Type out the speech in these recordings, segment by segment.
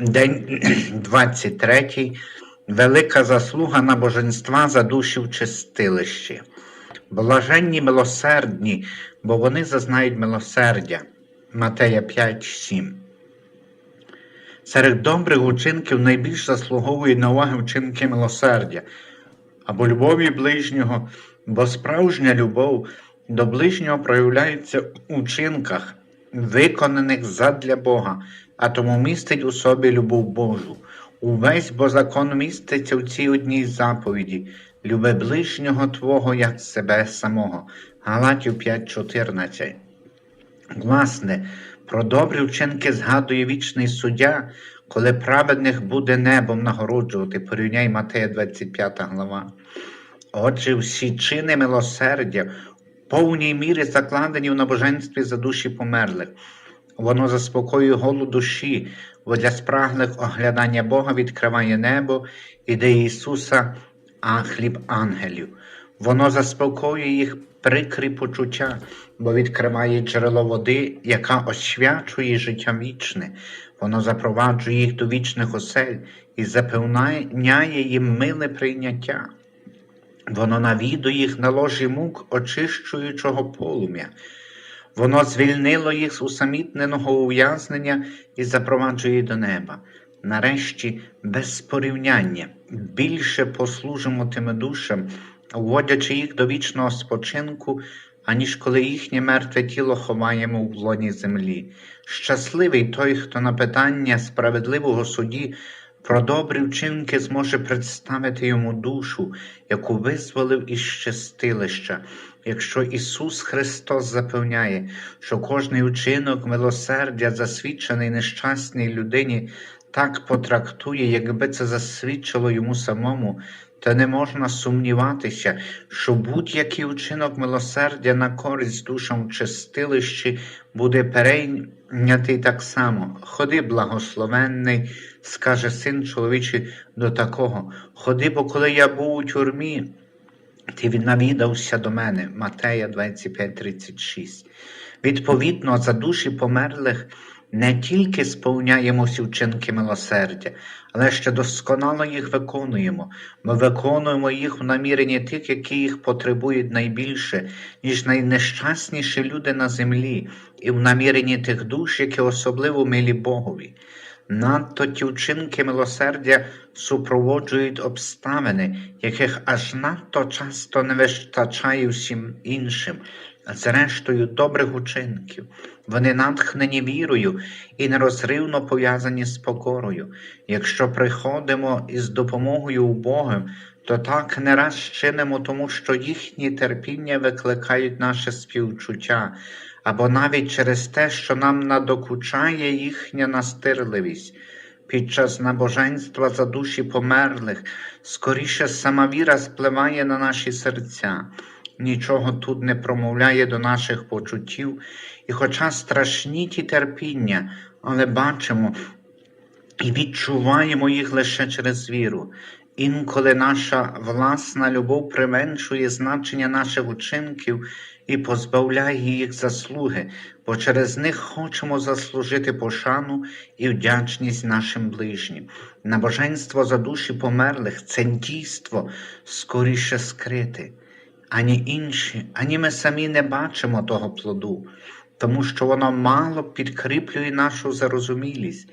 День 23. Велика заслуга набоженства за душі в чистилищі. Блаженні милосердні, бо вони зазнають милосердя. Матея 5, 7. Серед добрих учинків найбільш заслуговують на уваги вчинки милосердя або любові ближнього, бо справжня любов до ближнього проявляється у вчинках, виконаних задля Бога, а тому містить у собі любов Божу. Увесь бо закон міститься в цій одній заповіді люби ближнього Твого як себе самого. Галатів 5.14. Власне, про добрі вчинки згадує вічний суддя, коли праведних буде небом нагороджувати, порівняй Матея 25 глава. Отже, всі чини милосердя в повній мірі закладені в набоженстві за душі померлих. Воно заспокоює голу душі, бо для спраглих оглядання Бога відкриває небо і дає Ісуса, а хліб ангелів. Воно заспокоює їх прикрі почуття, бо відкриває джерело води, яка освячує життя вічне. Воно запроваджує їх до вічних осель і запевняє їм миле прийняття. Воно навідує їх на ложі мук очищуючого полум'я. Воно звільнило їх з усамітненого ув'язнення і запроваджує до неба. Нарешті, без порівняння, більше послужимо тими душам, вводячи їх до вічного спочинку, аніж коли їхнє мертве тіло ховаємо в лоні землі. Щасливий той, хто на питання справедливого суді про добрі вчинки зможе представити йому душу, яку визволив із щастилища. Якщо Ісус Христос запевняє, що кожний учинок милосердя, засвідчений нещасній людині, так потрактує, якби це засвідчило йому самому, то не можна сумніватися, що будь-який учинок милосердя на користь душам чистилищі буде перейнятий так само. Ходи, благословенний, скаже син чоловічий до такого. Ходи, бо коли я був у тюрмі, ти навідався до мене. Матея 25:36. Відповідно, за душі померлих не тільки сповняємося вчинки милосердя, але ще досконало їх виконуємо. Ми виконуємо їх в наміренні тих, які їх потребують найбільше, ніж найнещасніші люди на землі, і в наміренні тих душ, які особливо милі Богові. Надто ті вчинки милосердя супроводжують обставини, яких аж надто часто не вистачає всім іншим, а зрештою добрих учинків. Вони натхнені вірою і нерозривно пов'язані з покорою. Якщо приходимо із допомогою убогим, то так не раз чинимо, тому що їхні терпіння викликають наше співчуття, або навіть через те, що нам надокучає їхня настирливість. Під час набоженства за душі померлих, скоріше сама віра спливає на наші серця, нічого тут не промовляє до наших почуттів, і, хоча страшні ті терпіння, але бачимо і відчуваємо їх лише через віру. Інколи наша власна любов применшує значення наших учинків і позбавляє їх заслуги, бо через них хочемо заслужити пошану і вдячність нашим ближнім. Набоженство за душі померлих це дійство скоріше скрите. Ані інші, ані ми самі не бачимо того плоду, тому що воно мало підкріплює нашу зарозумілість.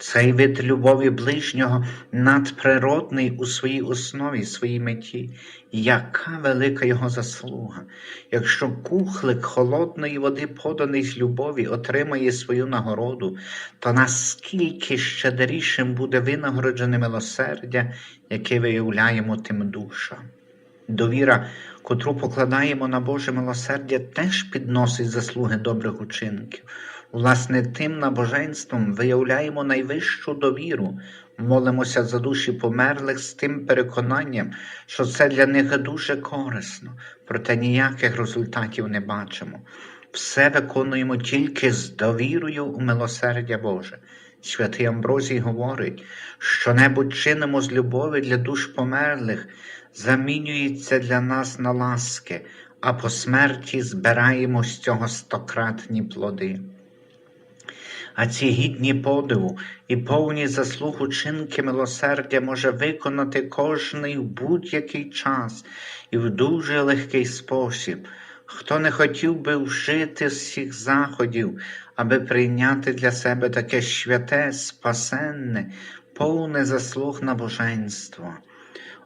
Цей вид любові ближнього надприродний у своїй основі, своїй меті, яка велика його заслуга. Якщо кухлик холодної води, поданий з любові, отримає свою нагороду, то наскільки щедрішим буде винагороджене милосердя, яке виявляємо тим душам. Довіра, котру покладаємо на Боже милосердя, теж підносить заслуги добрих учинків. Власне, тим набоженством виявляємо найвищу довіру, молимося за душі померлих з тим переконанням, що це для них дуже корисно, проте ніяких результатів не бачимо. Все виконуємо тільки з довірою у милосердя Боже. Святий Амброзій говорить, що небудь чинимо з любові для душ померлих, замінюється для нас на ласки, а по смерті збираємо з цього стократні плоди. А ці гідні подиву і повні заслуг учинки милосердя може виконати кожний в будь-який час і в дуже легкий спосіб. Хто не хотів би вжити з всіх заходів, аби прийняти для себе таке святе, спасенне, повне заслуг набоженство.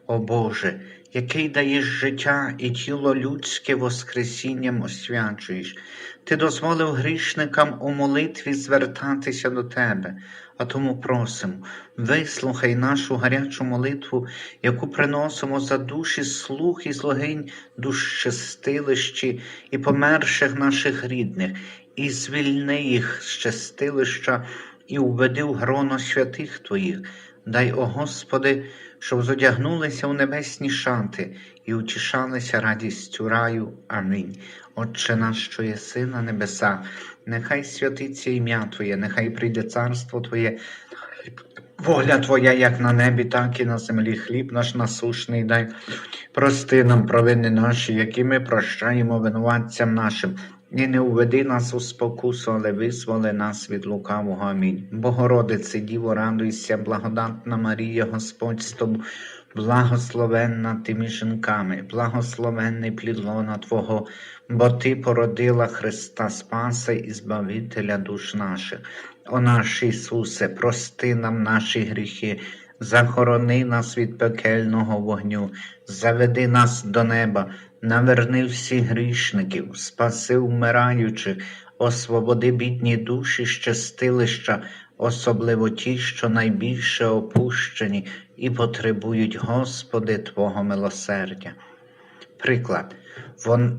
О Боже, який даєш життя і тіло людське воскресінням освячуєш, Ти дозволив грішникам у молитві звертатися до Тебе, а тому просимо, вислухай нашу гарячу молитву, яку приносимо за душі слух і злогинь душ щастилищі і померших наших рідних, і звільни їх з щастилища і уведи в гроно святих Твоїх. Дай, о Господи, щоб зодягнулися у небесні шати і утішалися радістю раю. Амінь. Отче наш, що єси на небесах, нехай святиться ім'я Твоє, нехай прийде царство Твоє, воля Твоя, як на небі, так і на землі. Хліб наш насушний дай. Прости нам провини наші, які ми прощаємо винуватцям нашим. І не уведи нас у спокусу, але визволи нас від лукавого. Амінь. Богородице, Діво, радуйся, благодатна Марія, Господь з тобою, благословенна ти жінками, благословенний плід лона Твого, бо Ти породила Христа Спаса і Збавителя душ наших. О наш Ісусе, прости нам наші гріхи, захорони нас від пекельного вогню, заведи нас до неба, наверни всіх грішників, спаси вмираючих, освободи бідні душі щастилища, особливо ті, що найбільше опущені і потребують, Господи, Твого милосердя. Приклад. В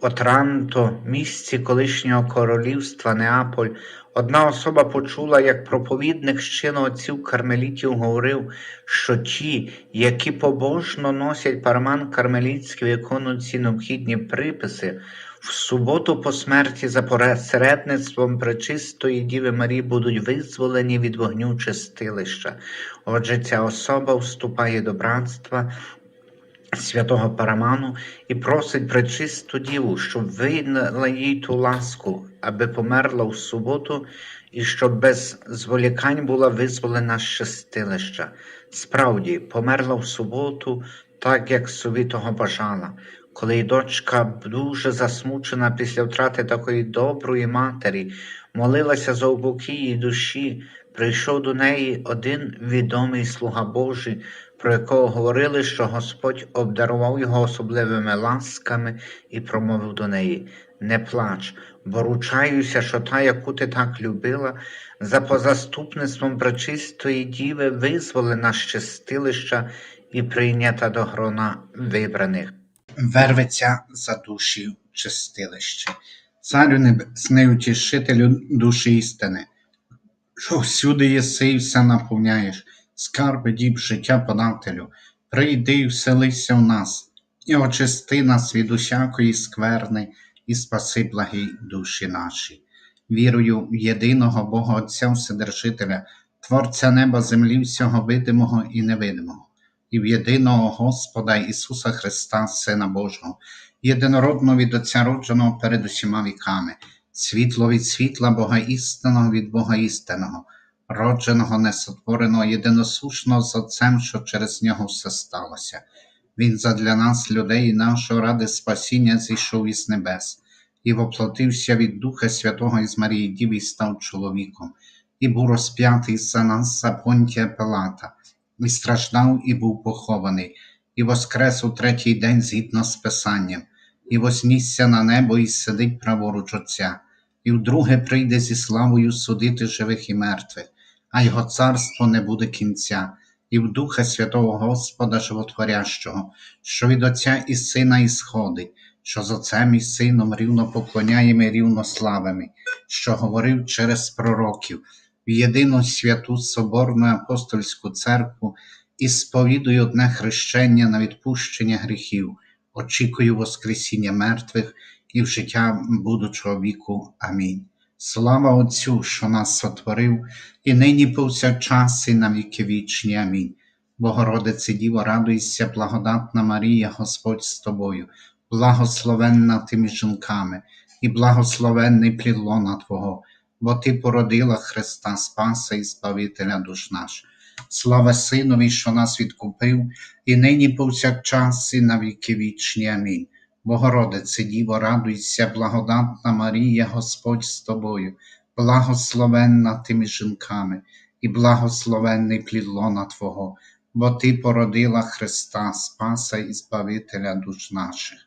Отранто, місці колишнього королівства Неаполь, одна особа почула, як проповідник з чину отців кармелітів говорив, що ті, які побожно носять парман кармелітський, виконують ці необхідні приписи, в суботу по смерті за посередництвом Пречистої Діви Марії будуть визволені від вогню чистилища. Отже, ця особа вступає до братства святого Параману і просить пречисту діву, щоб винала їй ту ласку, аби померла в суботу, і щоб без зволікань була визволена з щастилища. Справді, померла в суботу, так як собі того бажала. Коли й дочка, дуже засмучена після втрати такої доброї матері, молилася за її душі, прийшов до неї один відомий слуга Божий, про якого говорили, що Господь обдарував його особливими ласками і промовив до неї: Не плач, бо ручаюся, що та, яку ти так любила, за позаступництвом пречистої діви визволена з чистилища і прийнята до грона вибраних. Верветься за душі чистилище. Царю небесний утішителю душі істини, що всюди єси і все наповняєш, скарби діб життя подателю, прийди і вселися в нас, і очисти нас від усякої скверни, і спаси благі душі наші. Вірую в єдиного Бога Отця Вседержителя, Творця неба, землі, всього видимого і невидимого, і в єдиного Господа Ісуса Христа, Сина Божого, єдинородного від Отця родженого перед усіма віками, світло від світла Бога істинного від Бога істинного, родженого, несотвореного, єдиносушного з Отцем, що через нього все сталося. Він задля нас, людей, і нашого ради спасіння зійшов із небес, і воплотився від Духа Святого із Марії Діви і став чоловіком, і був розп'ятий за нас за понтія Пилата, і страждав, і був похований, і воскрес у третій день згідно з Писанням, і вознісся на небо, і сидить праворуч Отця, і вдруге прийде зі славою судити живих і мертвих, а його царство не буде кінця, і в Духа Святого Господа Животворящого, що від Отця і Сина ісходить, що з Отцем і Сином рівно поклоняємо і рівно славимо, що говорив через пророків, в єдину святу Соборну апостольську церкву і сповідую одне хрещення на відпущення гріхів, очікую Воскресіння мертвих і в життя будучого віку. Амінь. Слава Отцю, що нас сотворив, і нині повсякчас, і на віки вічні. Амінь. Богородице Діво, радуйся, благодатна Марія, Господь з тобою, благословенна ти між жінками, і благословенний плід лона Твого, бо Ти породила Христа Спаса і Збавителя душ наших. Слава Синові, що нас відкупив, і нині повсякчас, і на віки вічні. Амінь. Богородице, Діво, радуйся, благодатна Марія, Господь з тобою, благословенна ти між жінками, і благословенний плід лона Твого, бо Ти породила Христа, Спаса і Збавителя душ наших.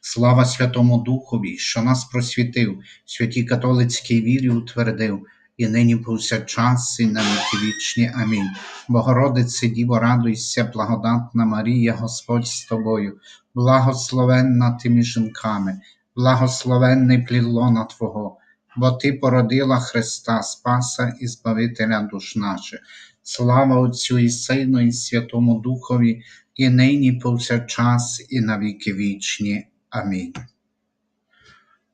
Слава Святому Духові, що нас просвітив, святій католицькій вірі утвердив, і нині повсякчас, і на віки вічні. Амінь. Богородице, Діво, радуйся, благодатна Марія, Господь з тобою, благословенна ти між жінками, благословенний плід лона Твого, бо Ти породила Христа, Спаса і Збавителя душ наших. Слава Отцю і Сину, і Святому Духові, і нині повсякчас, і на віки вічні. Амінь.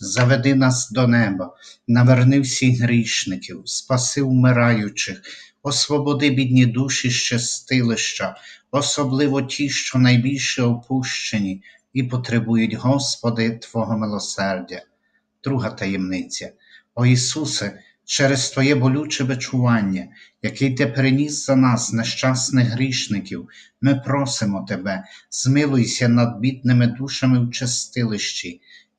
заведи нас до неба, наверни всіх грішників, спаси вмираючих, освободи бідні душі з чистилища, особливо ті, що найбільше опущені і потребують, Господи, Твого милосердя. Друга таємниця. О Ісусе, через Твоє болюче бичування, який Ти переніс за нас, нещасних грішників, ми просимо Тебе, змилуйся над бідними душами в чистилищі,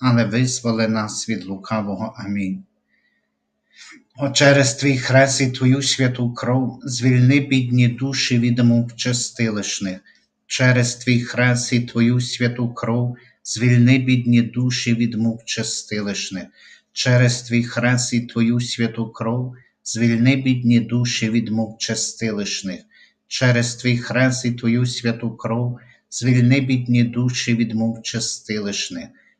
але визволи нас від лукавого. Амінь. О, через твій хрест і твою святу кров звільни бідні душі від мук чистилищних, через твій хрест і твою святу кров звільни бідні душі від мук чистилищних, через твій хрест і твою святу кров звільни бідні душі від мук чистилищних, через твій хрест і твою святу кров звільни бідні душі від мук чистилищних,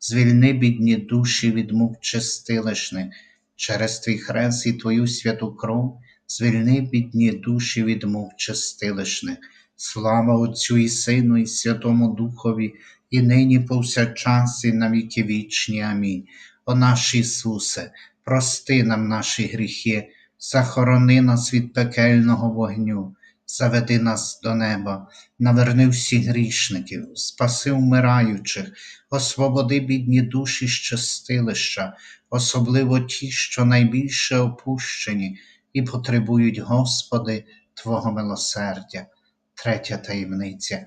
звільни бідні душі від мук чистилищних, через твій хрест і твою святу кров звільни бідні душі від мук чистилищних. Слава Отцю і Сину, і Святому Духові, і нині повсякчас, і на віки вічні. Амінь. О наш Ісусе, прости нам наші гріхи, захорони нас від пекельного вогню, заведи нас до неба, наверни всіх грішників, спаси вмираючих, освободи бідні душі з чистилища, особливо ті, що найбільше опущені і потребують, Господи, Твого милосердя. Третя таємниця.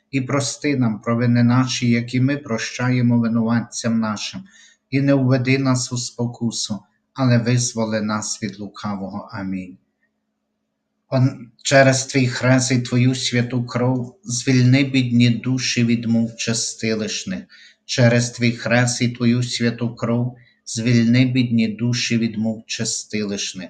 і прости нам провини наші, які ми прощаємо винуватцям нашим, і не введи нас у спокусу, але визволи нас від лукавого. Амінь. Он, через твій хрест і твою святу кров звільни бідні душі від мук чистилищних, через твій хрест і твою святу кров звільни бідні душі від мук чистилищних,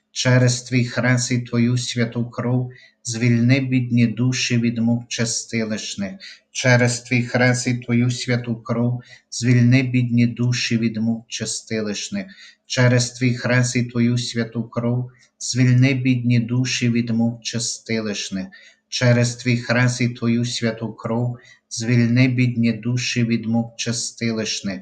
через твій хрест і твою святу кров звільни бідні душі від мук чистилищних, через твій хрест і твою святу кров звільни бідні душі від мук чистилищних, через твій хрест і твою святу кров звільни бідні душі від мук чистилищних, через твій хрест і твою святу кров звільни бідні душі від мук чистилищних,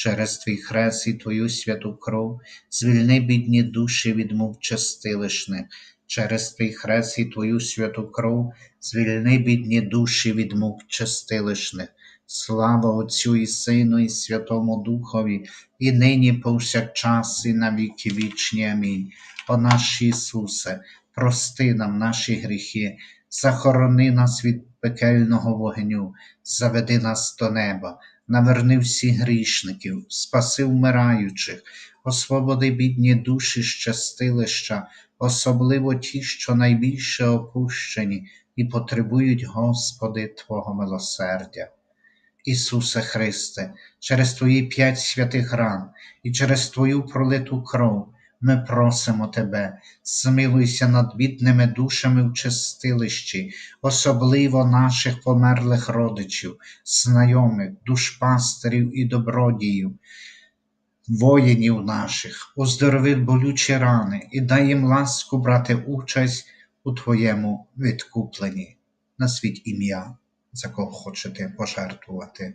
через твій хрест і твою святу кров, звільни бідні душі від мук чистилищних, через твій хрест і твою святу кров, звільни бідні душі від мук чистилищних. Слава Отцю і Сину, і Святому Духові, і нині повсякчас, і на віки вічні. Амінь. О наш Ісусе, прости нам наші гріхи, захорони нас від пекельного вогню, заведи нас до неба, наверни всіх грішників, спаси вмираючих, освободи бідні душі щастилища, особливо ті, що найбільше опущені і потребують, Господи, Твого милосердя. Ісусе Христе, через Твої п'ять святих ран і через Твою пролиту кров ми просимо Тебе, змилуйся над бідними душами в чистилищі, особливо наших померлих родичів, знайомих, душпастерів і добродіїв, воїнів наших, оздорови болючі рани і дай їм ласку брати участь у Твоєму відкупленні. Назвіть ім'я, за кого хочете пожертвувати